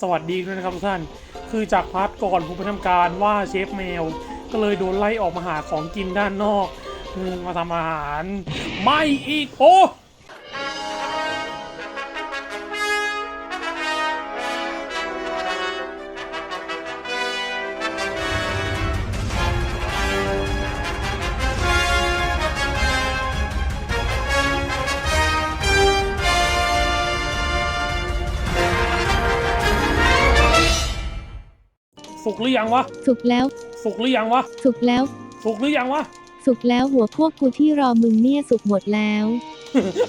สวัสดีด้วยนะครับทุกท่าน คือจากพาร์ทก่อนผมไปทำการว่าเชฟแมว ก็เลยโดนไล่ออกมาหาของกินด้านนอก มาทำอาหาร ไม่อีกโอ้ หรือยังวะ สุกแล้ว สุกหรือยังวะ สุกแล้ว สุกหรือยังวะ สุกแล้วหัวพวกกูที่รอมึงเนี่ยสุกหมดแล้ว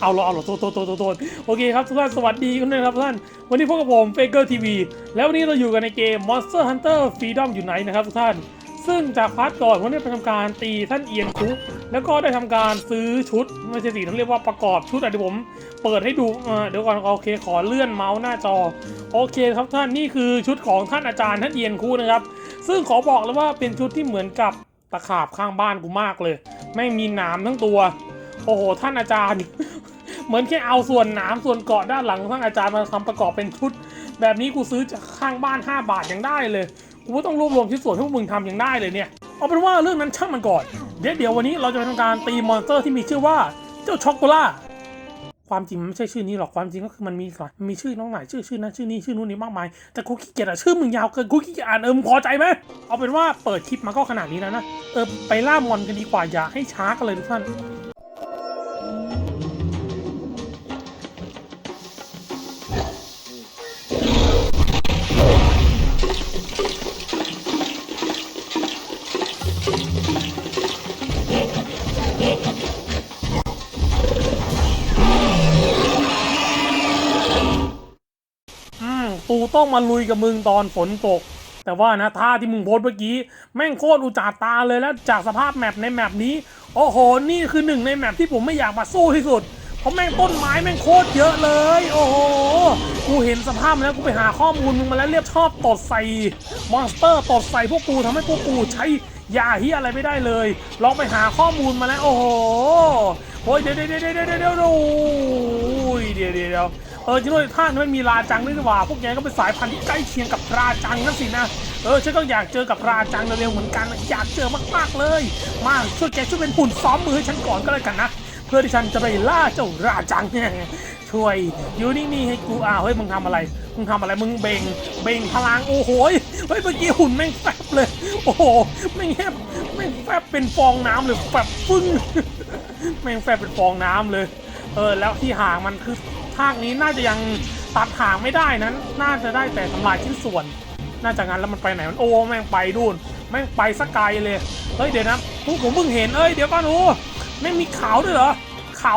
เอาเหรอเอาเหรอโทษโทษโทษโทษโทษโอเคครับทุกท่านสวัสดีกันด้วยนะครับทุกท่าน วันนี้พบกับผมเฟเกอร์ทีวีแล้ววันนี้เราอยู่กันในเกม Monster Hunter Freedom Unite นะครับทุกท่าน ซึ่งจากพาร์ทก่อนวันนี้ไปทำการตีท่านเอียนคุกแล้วก็ได้ทำการซื้อชุดไม่ใช่สิต้องเรียกว่าประกอบชุดอะเดี๋ยวผมเปิดให้ดูเดี๋ยวก่อนโอเคขอเลื่อนเมาส์หน้าจอ โอเคครับท่านนี่คือชุดของท่านอาจารย์ท่านเอียนคุนะครับ ซึ่งขอบอกเลยว่าเป็นชุดที่เหมือนกับตะขาบข้างบ้านกูมากเลย ไม่มีหนามทั้งตัว โอ้โหท่านอาจารย์ เหมือนแค่เอาส่วนหนามส่วนเกาะด้านหลังของท่านอาจารย์มาทำประกอบเป็นชุด แบบนี้กูซื้อจากข้างบ้าน 5 บาทยังได้เลย กูต้องรวบรวมชิ้นส่วนที่พวกมึงทำยังได้เลยเนี่ย เอาเป็นว่าเรื่องนั้นช่างมันก่อน เดี๋ยวเดี๋ยววันนี้เราจะไปทำการตีมอนสเตอร์ที่มีชื่อว่าเจ้าช็อกโกล่า ความจริงมันไม่ใช่ชื่อนี้หรอกความจริงก็คือมันมีก่อนมีชื่อน้องหลายชื่อชื่อนั้นชื่อนี้ชื่อนู้นนี่มากมาย แต่กูขี้เกียจอะชื่อมึงยาวเกินกูขี้เกียจอ่านเออมึงพอใจไหมเอาเป็นว่าเปิดคลิปมาก็ขนาดนี้แล้วนะเออไปล่ามอนกันดีกว่าอย่าให้ช้ากันเลยทุกท่าน อืมกูต้องมาลุยกับมึงตอนฝนตก แต่ว่านะท่าที่มึงโพสเมื่อกี้ แม่งโคตรอุจจาตาเลยแล้วจากสภาพแมปในแมปนี้ โอ้โห นี่คือหนึ่งในแมปที่ผมไม่อยากมาสู้ที่สุดเพราะแม่งต้นไม้แม่งโคตรเยอะเลย โอ้โห กูเห็นสภาพแล้วกูไปหาข้อมูลมึงมาแล้วเรียบชอบตดใส่มอนสเตอร์ตดใส่พวกกูทำให้พวกกูใช้ อย่าเฮียอะไรไม่ได้เลย ลองไปหาข้อมูลมาแล้ว โอ้โหโอ้ยเดี๋ยวเดี๋ยวเดี๋ยวเดี๋ยวเดี๋ยวเดี๋ยวเดี๋ยวเดี๋ยวเออจริงด้วยท่านมันมีราจังด้วยนี่หว่า พวกแกก็เป็นสายพันธุ์ที่ใกล้เคียงกับราจังนั่นสินะ เออฉันก็อยากเจอกับราจังเร็วๆเหมือนกัน อยากเจอมากๆเลย มาช่วยแกช่วยเป็นหุ่นซ้อมมือให้ฉันก่อนก็แล้วกันนะ เพื่อที่ฉันจะไปล่าเจ้าราจังช่วยอยู่นิ่งๆให้กูอ้าวเฮ้ยมึงทำอะไร มึงทำอะไรมึงเบ่งเบ่งพลังโอ้โหยเฮ้ยเมื่อกี้หุ่นแม่งแฟบเลย โอ้โหแม่แฟบแม่แฟบเป็นฟองน้ำเลยแฟบฟึ้งแม่งแฟบเป็นฟองน้ำเลย เออ แล้วที่หางมันคือภาคนี้น่าจะยังตัดหางไม่ได้นั้น น่าจะได้แต่ทำลายชิ้นส่วน น่าจะงั้นแล้วมันไปไหนมันโอ้แม่งไปดูนแม่งไปสกไกลเลยเฮ้ยเดี๋ยวนะพวกผมเพิ่งเห็นเอ้ยเดี๋ยวก่อนโอ้แม่งมีเขาด้วยเหรอเขา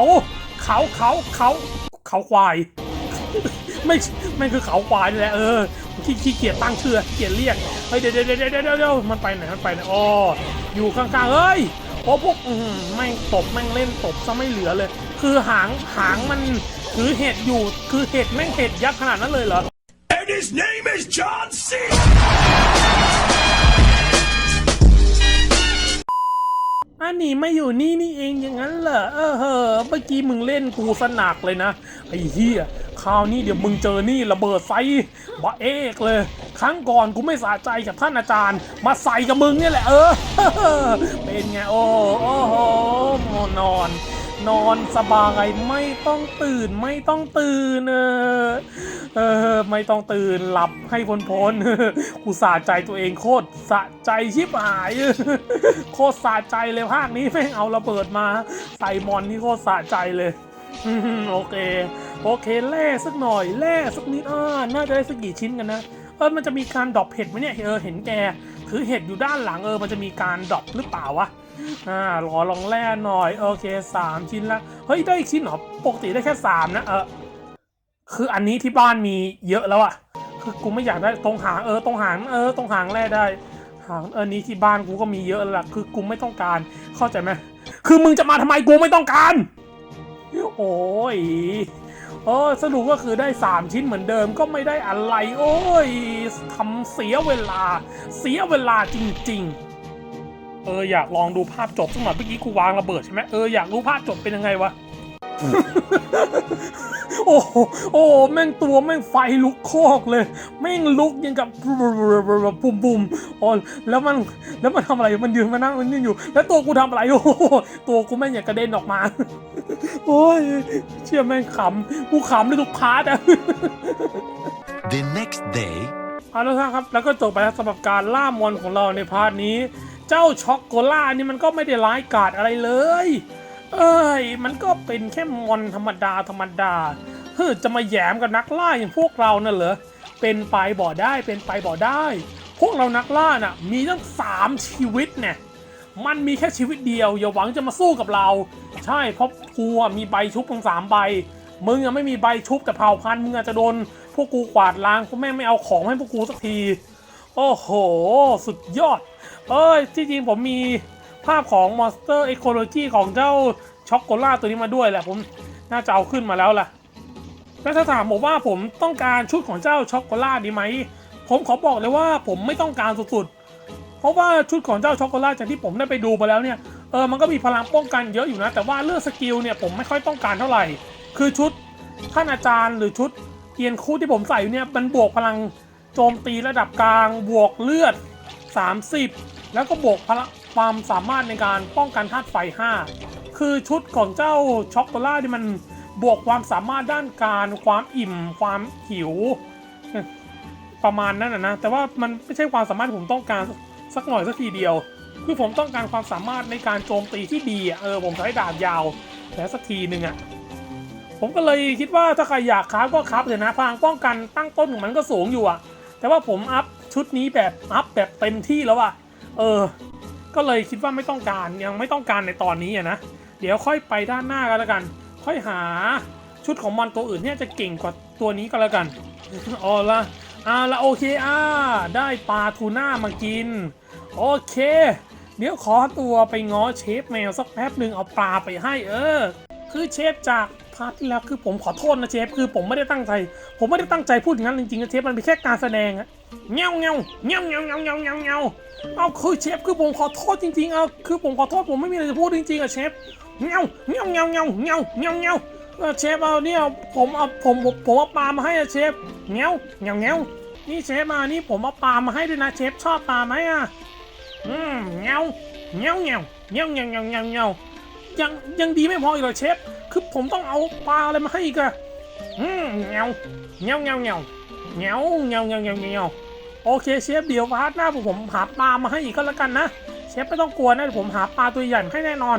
เขาเขาเขาเขาควายไม่ไม่คือเขาควายนี่แหละเออ ขี้ขี้เกียจตั้งชื่อขี้เกียจเรียกเฮ้ยเดี๋ยวเดี๋ยวเดี๋ยวเดี๋ยวเดี๋ยวมันไปไหนมันไปไหนอ๋ออยู่ข้างๆเฮ้ยโอ้พวกอื้อหือแม่งตบแม่งเล่นตบซะไม่เหลือเลย คือหางหางมันถือเห็ดอยู่คือเห็ดแม่งเห็ดยักษ์ขนาดนั้นเลยเหรอ And his name is John C. อันนี้ไม่อยู่นี่นี่เองอย่างนั้นเหรอเออเฮ้อเมื่อกี้มึงเล่นกูสนักเลยนะไอ้เหี้ย คราวนี้เดี๋ยวมึงเจอนี่ระเบิดไฟบะเอกเลย ครั้งก่อนกูไม่สะใจกับท่านอาจารย์ มาใส่กับมึงเนี่ยแหละเออ เป็นไง โอ้โอ้โหนอน นอนสบายไม่ต้องตื่นไม่ต้องตื่น เออเออไม่ต้องตื่นหลับให้พ้นพนๆกูสะใจตัวเองโคตรสะใจชิบหาย โคตรสะใจเลยภาคนี้แม่งเอาระเบิดมา ใส่มอนนี่โคตรสะใจเลย โอเค โอเคแล่สักหน่อยแล่สักนิดอ่าน่าจะได้สักกี่ชิ้นกันนะเออมันจะมีการดรอปเห็ดไหมเนี่ยเออเห็นแกถือเห็ดอยู่ด้านหลังเออมันจะมีการดรอปหรือเปล่าวะอ่ารอลองแล่หน่อยโอเคสามชิ้นละเฮ้ยได้อีกชิ้นหรอปกติได้แค่สามนะเออคืออันนี้ที่บ้านมีเยอะแล้วอะคือกูไม่อยากได้ตรงหางเออตรงหางเออตรงหางแล่ได้หางเออนี้ที่บ้านกูก็มีเยอะแล้วคือกูไม่ต้องการเข้าใจไหมคือมึงจะมาทำไมกูไม่ต้องการ โอ้ยเออสรุปก็คือได้ 3 ชิ้นเหมือนเดิมก็ไม่ได้อะไร โอ้ยทำเสียเวลา เสียเวลาจริง ๆ เอออยากลองดูภาพจบสักหน่อยเมื่อกี้กูวางระเบิดใช่ไหมเอออยากรู้ภาพจบเป็นยังไงวะ โอ้โหโอ้แม่งตัวแม่งไฟลุกโคอกเลย แม่งลุกยังกับปุ่มปุ่มอ๋อแล้วมันแล้วมันทำอะไรมันยืนมานั่งมันยืนอยู่ แล้วตัวกูทำอะไรโอ้ตัวกูแม่งอยากกระเด็นออกมา โอ้ยเชื่อแม่งขำกูขำในทุกพาร์ทอะ The next day, เอาละครับ แล้วก็จบไปแล้วสำหรับการล่ามอนของเราในพาร์ทนี้ เจ้าช็อกโกล่านี่มันก็ไม่ได้ร้ายกาจอะไรเลย เอ้ย มันก็เป็นแค่มอนธรรมดาธรรมดา ฮ้ยจะมาแยมกับนักล่าอย่างพวกเราน่ะเหรอ เป็นไปบ่ได้ เป็นไปบ่ได้ พวกเรานักล่าน่ะ มีตั้งสามชีวิตเนี่ยมันมีแค่ชีวิตเดียว อย่าหวังจะมาสู้กับเรา ใช่เพราะกูมีใบชุบทั้งสามใบ มึงอะไม่มีใบชุบแต่เผ่าพันธุ์มึงอาจจะโดน พวกกูกวาดล้างพราะแม่ไม่เอาของให้พวกกูสักที โอ้โห สุดยอด เอ้ยที่จริงผมมีภาพของ Monster Ecology ของเจ้าช็อกโกล่าตัวนี้มาด้วยแหละผมน่าจะเอาขึ้นมาแล้วล่ะ แล้วถ้าถามผมว่าผมต้องการชุดของเจ้าช็อกโกล่าดีไหม ผมขอบอกเลยว่าผมไม่ต้องการสุดๆ เพราะว่าชุดของเจ้าช็อกโกล่าจากที่ผมได้ไปดูมาแล้วเนี่ย เออมันก็มีพลังป้องกันเยอะอยู่นะ แต่ว่าเรื่องสกิลเนี่ยผมไม่ค่อยต้องการเท่าไหร่ คือชุดท่านอาจารย์หรือชุดเกียนคู่ที่ผมใส่อยู่เนี่ยมันบวกพลังโจมตีระดับกลาง บวกเลือด 30 แล้วก็บวกพลังความสามารถในการป้องกันธาตุไฟ 5 คือชุดของเจ้าช็อกโกล่าที่มัน บวกความสามารถด้านการความอิ่มความหิว ประมาณนั้นนะ แต่ว่ามันไม่ใช่ความสามารถที่ผมต้องการสักหน่อยสักทีเดียว คือผมต้องการความสามารถในการโจมตีที่ดีเออผมใช้ดาบยาวแล้วสักทีหนึ่งอะผมก็เลยคิดว่าถ้าใครอยากคราฟก็คราฟเถอะนะพลังป้องกันตั้งต้นของมันก็สูงอยู่อะแต่ว่าผมอัพชุดนี้แบบอัพแบบเต็มที่แล้วอะเออ ก็เลยคิดว่าไม่ต้องการยังไม่ต้องการในตอนนี้อะนะ เดี๋ยวค่อยไปด้านหน้ากันแล้วกัน ค่อยหาชุดของมันตัวอื่นเนี่ยจะเก่งกว่าตัวนี้ก็แล้วกันอ๋อละอ่าละโอเคอ่าได้ปลาทูน่ามากิน โอเค เดี๋ยวขอตัวไปง้อเชฟแมวสักแป๊บหนึ่งเอาปลาไปให้เออ คือเชฟจากพาร์ทที่แล้วคือผมขอโทษนะเชฟคือผมไม่ได้ตั้งใจ ผมไม่ได้ตั้งใจพูดอย่างนั้นจริงๆนะเชฟมันเป็นแค่การแสดงอะเงี้ยวเงี้ยวเงี้ยวเงี้ยวเงี้ยวเงี้ยวเงี้ยวเงี้ยวเอาคือเชฟคือผมขอโทษจริงๆเอาคือผมขอโทษผมไม่มีอะไรจะพูดจริงๆอะเชฟ เงี้ยวเงี้ยวเงี้ยวเงี้ยวเงี้ยวเงี้ยวเงี้ยวเออเชฟเอาเนี่ยผมเอาผมผมผมเอาปลามาให้อะเชฟเงี้ยวเงี้ยวเงี้ยวนี่เชฟมานี่ผมเอาปลามาให้ด้วยนะเชฟชอบปลาไหมอะอืมเงี้ยวเงี้ยวเงี้ยวเงี้ยวเงี้ยวเงี้ยวเงี้ยวเงี้ยวยังยังดีไม่พออีกเหรอเชฟคือผมต้องเอาปลาอะไรมาให้อีกอะอืมเงาเงาเงาเงาเงาเงาเงาเงาเงาเงาโอเคเชฟเดี๋ยวพาร์ทหน้าผมหาปลามาให้อีกก็แล้วกันนะเชฟไม่ต้องกลัวนะผมหาปลาตัวใหญ่ให้แน่นอน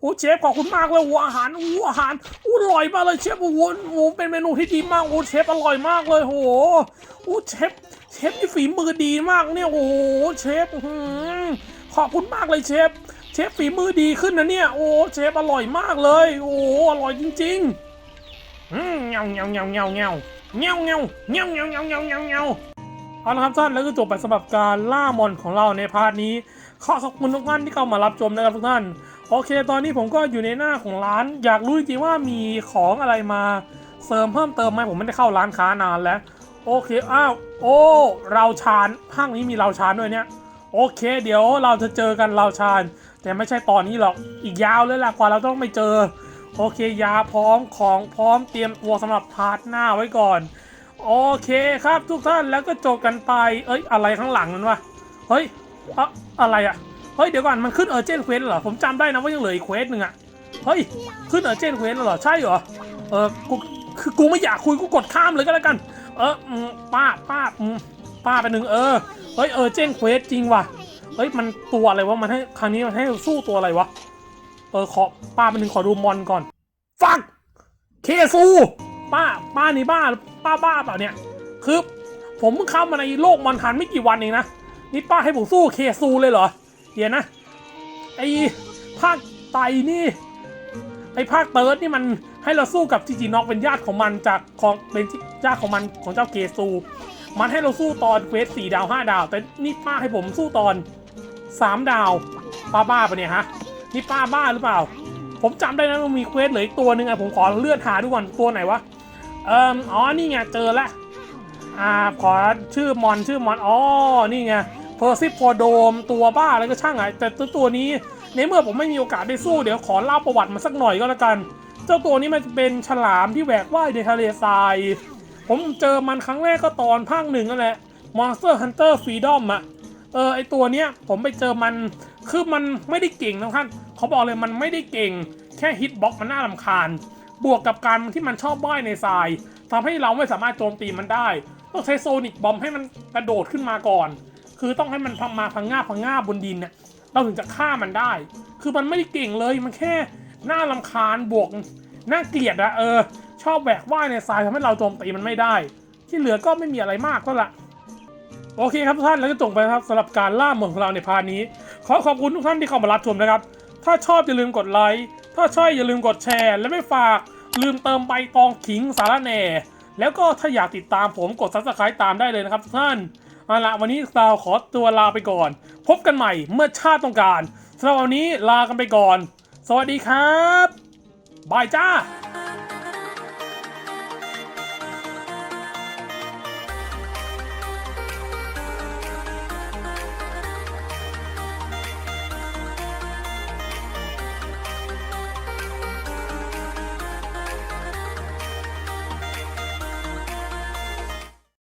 โอ้เชฟขอบคุณมากเลยวัวอาหารวัวอาหารอู้อร่อยมากเลยเชฟโอ้โหโอ้เป็นเมนูที่ดีมากโอ้เชฟอร่อยมากเลยโอ้โหโอ้เชฟเชฟนี่ฝีมือดีมากเนี่ยโอ้โหเชฟขอบคุณมากเลยเชฟเชฟฝีมือดีขึ้นนะเนี่ยโอ้เชฟอร่อยมากเลย โอ้อร่อยจริงๆอืมเงาเงาเงาเงาเงาเงาเงาเงาเงาเงาเงาเงาเงาเอาละครับท่านแล้วก็จบไปสำหรับการล่ามอนของเราในพาร์ทนี้ขอขอบคุณทุกท่านที่เข้ามารับชมนะครับทุกท่าน โอเค ตอนนี้ผมก็อยู่ในหน้าของร้าน อยากรู้จริงว่ามีของอะไรมาเสริมเพิ่มเติมไหมผมไม่ได้เข้าร้านค้านานแล้ว โอเค อ้าว โอ้ เราชานห้างนี้มีเราชานด้วยเนี่ย โอเค เดี๋ยวเราจะเจอกันเราชาน แต่ไม่ใช่ตอนนี้หรอก อีกยาวเลยล่ะกว่าเราต้องไปเจอ โอเค ยาพร้อม ของพร้อม เตรียมตัวสำหรับพาร์ทหน้าไว้ก่อน โอเคครับทุกท่าน แล้วก็จบกันไป เอ้ย อะไรข้างหลังนั้นวะ เฮ้ยอะอะไรอะ ฮ้ยเดี๋ยวก่อนมันขึ้นเออร์เจนเควสเหรอผมจำได้นะว่ายังเหลืออีกเควสหนึ่งอะเฮ้ยขึ้นเออร์เจนเควสเหรอใช่เหรอเออกูคือกูไม่อยากคุยกูกดข้ามเลยก็แล้วกัน เออป้าป้าป้าไปหนึ่งเออเฮ้ยเออเจนเควสจริงว่ะเฮ้ยมันตัวอะไรวะมันให้ครั้งนี้มันให้สู้ตัวอะไรวะเออขอป้าไปหนึ่งขอดูมอนก่อนฟักเคซูป้าป้านี่บ้าป้าบ้าเปล่าเนี่ยคือผมเพิ่งเข้ามาในโลกมอนทันไม่กี่วันเองนะนี่ป้าให้ผมสู้เคซูเลยเหรอ เดี๋ยวนะไอภาคไตนี่ไอภาคเติร์ดนี่มันให้เราสู้กับจิจิน็อกเป็นญาติของมันจากของเป็นญาติของมันของเจ้าเกซู มันให้เราสู้ตอนเควสสี่ดาวห้าดาว แต่นี่ป้าให้ผมสู้ตอนสามดาวป้าบ้าปะเนี่ยฮะนี่ป้าบ้าหรือเปล่า ผมจำได้นะมันมีเควสเหลืออีกตัวหนึ่งอะผมขอเลื่อนหาดูก่อนตัวไหนวะเอ่ออ๋อนี่ไงเจอละอ่าขอชื่อมอนชื่อมอนอ๋อนี่ไง เพอร์ซิโพโดมตัวบ้าอะไรก็ช่างอะแต่ตัวตัวนี้ในเมื่อผมไม่มีโอกาสได้สู้เดี๋ยวขอเล่าประวัติมันสักหน่อยก็แล้วกัน เจ้าตัวนี้มันเป็นฉลามที่แหวกว่ายในทะเลทราย ผมเจอมันครั้งแรกก็ตอนภาคหนึ่งนั่นแหละ Monster Hunter Freedom อะเออไอตัวเนี้ยผมไปเจอมันคือมันไม่ได้เก่งนะท่านเขาบอกเลยมันไม่ได้เก่ง แค่ฮิตบ็อกมันน่ารำคาญ บวกกับการที่มันชอบว่ายในทรายทำให้เราไม่สามารถโจมตีมันได้ ต้องใช้โซนิกบอมให้มันกระโดดขึ้นมาก่อน คือต้องให้มันพังมาพังงาพังงาบนดินเนี่ยเราถึงจะฆ่ามันได้ คือมันไม่ได้เก่งเลยมันแค่หน่ารำคาญบวกหน่าเกลียดอะเออ ชอบแหวกว่ายในทรายทำให้เราโจมตีมันไม่ได้ ที่เหลือก็ไม่มีอะไรมากก็ละโอเคครับทุกท่านแล้วก็จบไปครับสำหรับการล่าเมืองของเราในพาร์ทนี้ ขอขอบคุณทุกท่านที่เข้ามารับชมนะครับ ถ้าชอบอย่าลืมกดไลค์ถ้าใช่อย่าลืมกดแชร์ และไม่ฝากลืมเติมใบตองขิงสารแหน่ แล้วก็ถ้าอยากติดตามผมกด subscribe ตามได้เลยนะครับทุกท่าน เอาละวันนี้เราขอตัวลาไปก่อน พบกันใหม่เมื่อชาติต้องการสำหรับวันนี้ลากันไปก่อน สวัสดีครับบายจ้า